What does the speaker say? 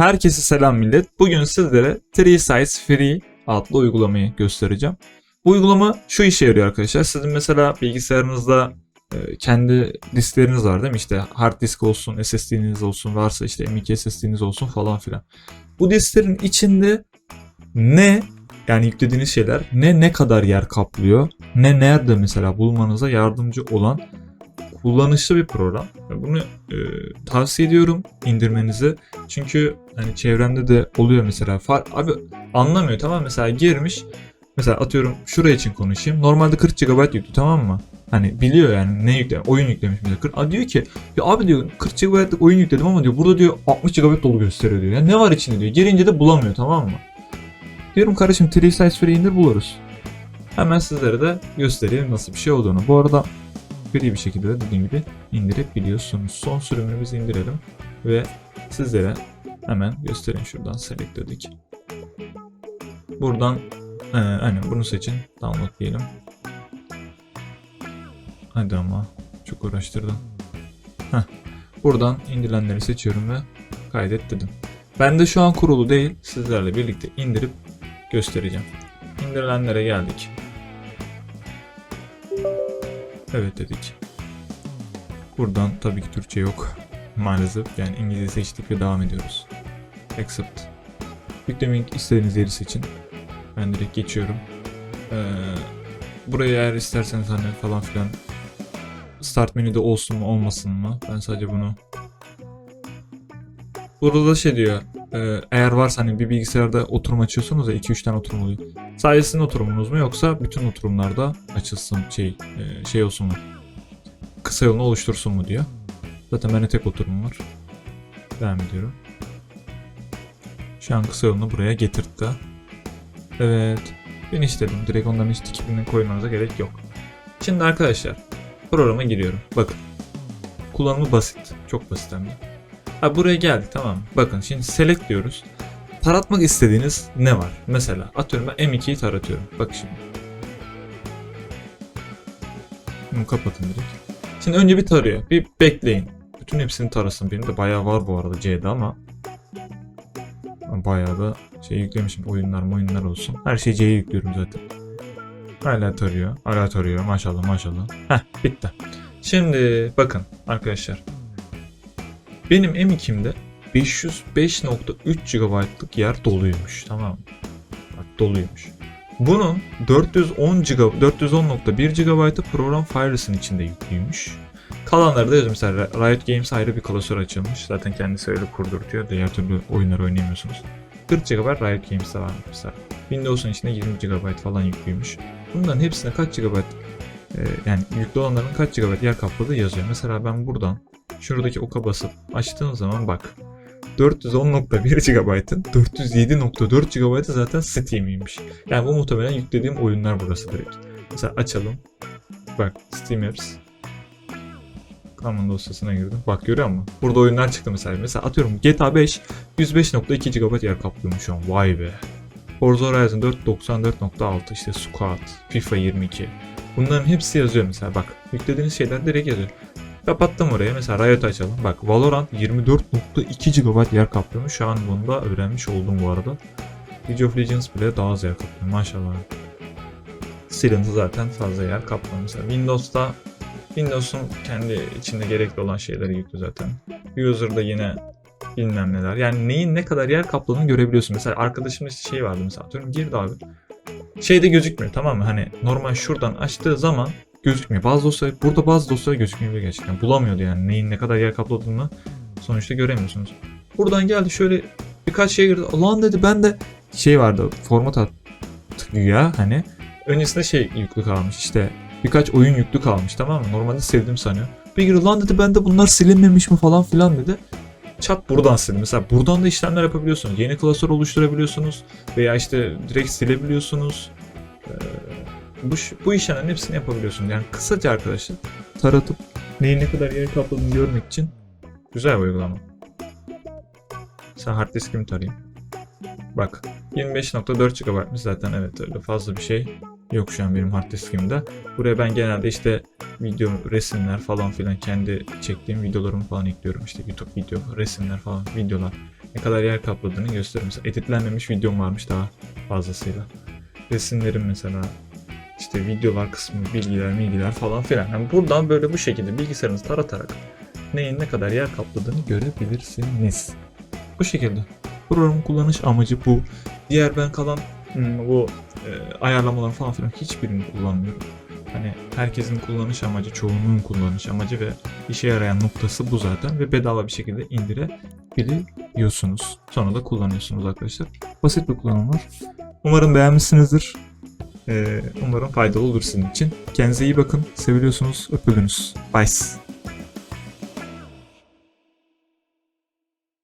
Herkese selam millet. Bugün sizlere 3 Size Free adlı uygulamayı göstereceğim. Bu uygulama şu işe yarıyor arkadaşlar. Sizin mesela bilgisayarınızda e, kendi diskleriniz var değil mi? İşte hard disk olsun, SSD'niz olsun, varsa işte M.2 SSD'niz olsun falan filan. Bu disklerin içinde ne yani yüklediğiniz şeyler ne ne kadar yer kaplıyor, ne nerede mesela bulmanıza yardımcı olan kullanışlı bir program. Bunu e, tavsiye ediyorum indirmenizi. Çünkü hani çevremde de oluyor mesela. Far, abi anlamıyor tamam mesela girmiş. Mesela atıyorum şuraya için konuşayım. Normalde 40 GB yüklü tamam mı? Hani biliyor yani ne yükle oyun yüklemiş mesela. 40, Aa diyor ki ya abi diyor 40 GB'lık oyun yükledim ama diyor burada diyor 60 GB dolu gösteriyor diyor. Ya ne var içinde diyor. Girince de bulamıyor tamam mı? Diyorum kardeşim 3 Size indir buluruz. Hemen sizlere de göstereyim nasıl bir şey olduğunu. Bu arada free bir şekilde de dediğim gibi indirebiliyorsunuz. Son sürümünü biz indirelim ve sizlere hemen göstereyim şuradan select dedik. Buradan e, aynen bunu seçin. Download diyelim. Hadi ama çok uğraştırdım. Heh. Buradan indirilenleri seçiyorum ve kaydet dedim. Bende şu an kurulu değil. Sizlerle birlikte indirip göstereceğim. İndirilenlere geldik. Evet dedik. Buradan tabii ki Türkçe yok. Maalesef yani İngilizce seçtik ve devam ediyoruz. Accept. Yüklemek istediğiniz yeri seçin. Ben direkt geçiyorum. Ee, buraya eğer isterseniz hani falan filan start menüde olsun mu olmasın mı? Ben sadece bunu Burada da şey diyor. e, eğer varsa hani bir bilgisayarda oturum açıyorsunuz ya 2-3 tane oturum oluyor. Sadece sizin oturumunuz mu yoksa bütün oturumlarda açılsın şey e, şey olsun mu? Kısa yolunu oluştursun mu diyor. Zaten bende tek oturumum var. Devam ediyorum. Şu an kısa yolunu buraya getirtti. Evet. Finish dedim. Direkt onların hiç tikipini koymanıza gerek yok. Şimdi arkadaşlar programa giriyorum. Bakın. Kullanımı basit. Çok basit hem de. Ha buraya geldik tamam? Bakın şimdi select diyoruz. Taratmak istediğiniz ne var? Mesela atıyorum ben M2'yi taratıyorum. Bak şimdi. Bunu kapatın direkt. Şimdi önce bir tarıyor. Bir bekleyin. Bütün hepsini tarasın. Benim de bayağı var bu arada C'de ama. Bayağı da şey yüklemişim. Oyunlar oyunlar olsun. Her şeyi C'ye yüklüyorum zaten. Hala tarıyor. Hala tarıyor. Maşallah maşallah. Heh bitti. Şimdi bakın arkadaşlar. Benim M2'imde 505.3 GB'lık yer doluymuş. Tamam mı? Doluymuş. Bunun 410 GB 410.1 GB'ı program Fires'ın içinde yüklüymüş. Kalanları da yazıyor. Mesela Riot Games ayrı bir klasör açılmış. Zaten kendisi öyle kurdurtuyor. Diğer türlü oyunlar oynayamıyorsunuz. 40 GB Riot Games'te var mesela. Windows'un içinde 20 GB falan yüklüymüş. Bunların hepsine kaç GB e, yani yüklü olanların kaç GB yer kapladığı yazıyor. Mesela ben buradan şuradaki oka basıp açtığım zaman bak 410.1 GB'ın 407.4 GB'ı zaten Steam'iymiş. Yani bu muhtemelen yüklediğim oyunlar burası direkt. Mesela açalım. Bak Steam Apps. Common dosyasına girdim. Bak görüyor musun? Burada oyunlar çıktı mesela. Mesela atıyorum GTA 5 105.2 GB yer kaplıyormuş şu an. Vay be. Forza Horizon 4 94.6 işte Squad, FIFA 22. Bunların hepsi yazıyor mesela bak. Yüklediğiniz şeyler direkt yazıyor. Kapattım oraya. Mesela Riot açalım. Bak Valorant 24.2 GB yer kaplıyormuş. Şu an bunu da öğrenmiş oldum bu arada. League of Legends bile daha az yer kaplıyor. Maşallah. Silent'ı zaten fazla yer kaplıyor. Mesela Windows'ta Windows'un kendi içinde gerekli olan şeyleri yüklü zaten. User'da yine bilmem neler. Yani neyin ne kadar yer kapladığını görebiliyorsun. Mesela arkadaşımın işte şey vardı mesela atıyorum girdi abi. Şeyde gözükmüyor tamam mı? Hani normal şuradan açtığı zaman gözükmüyor. Bazı dosya burada bazı dosyalar gözükmüyor gerçekten. Bulamıyordu yani neyin ne kadar yer kapladığını sonuçta göremiyorsunuz. Buradan geldi şöyle birkaç şey girdi. Lan dedi ben de şey vardı format attık ya hani öncesinde şey yüklü kalmış işte birkaç oyun yüklü kalmış tamam mı? Normalde sevdim sanıyor. Bir girdi lan dedi bende bunlar silinmemiş mi falan filan dedi. Çat buradan silin. Mesela buradan da işlemler yapabiliyorsunuz. Yeni klasör oluşturabiliyorsunuz veya işte direkt silebiliyorsunuz. Ee, bu, bu işlemlerin hepsini yapabiliyorsunuz. Yani kısaca arkadaşlar taratıp neyin ne kadar yer kapladığını görmek için güzel bir uygulama. Mesela hard diskimi tarayayım. Bak 25.4 GB'mış zaten evet öyle fazla bir şey yok şu an benim hard diskimde. Buraya ben genelde işte video, resimler falan filan kendi çektiğim videolarımı falan ekliyorum. İşte YouTube video, resimler falan, videolar. ne kadar yer kapladığını gösteriyor. Mesela editlenmemiş videom varmış daha fazlasıyla. Resimlerim mesela işte videolar kısmı, bilgiler, bilgiler falan filan. Yani buradan böyle bu şekilde bilgisayarınızı taratarak neyin ne kadar yer kapladığını görebilirsiniz. Bu şekilde. Programın kullanış amacı bu. Diğer ben kalan hmm, bu e, ayarlamalar falan filan hiçbirini kullanmıyorum. Hani herkesin kullanış amacı, çoğunluğun kullanış amacı ve işe yarayan noktası bu zaten ve bedava bir şekilde indirebiliyorsunuz. Sonra da kullanıyorsunuz arkadaşlar. Basit bir kullanım var. Umarım beğenmişsinizdir. Ee, umarım faydalı olur sizin için. Kendinize iyi bakın. Seviliyorsunuz. Öpüldünüz. Bye.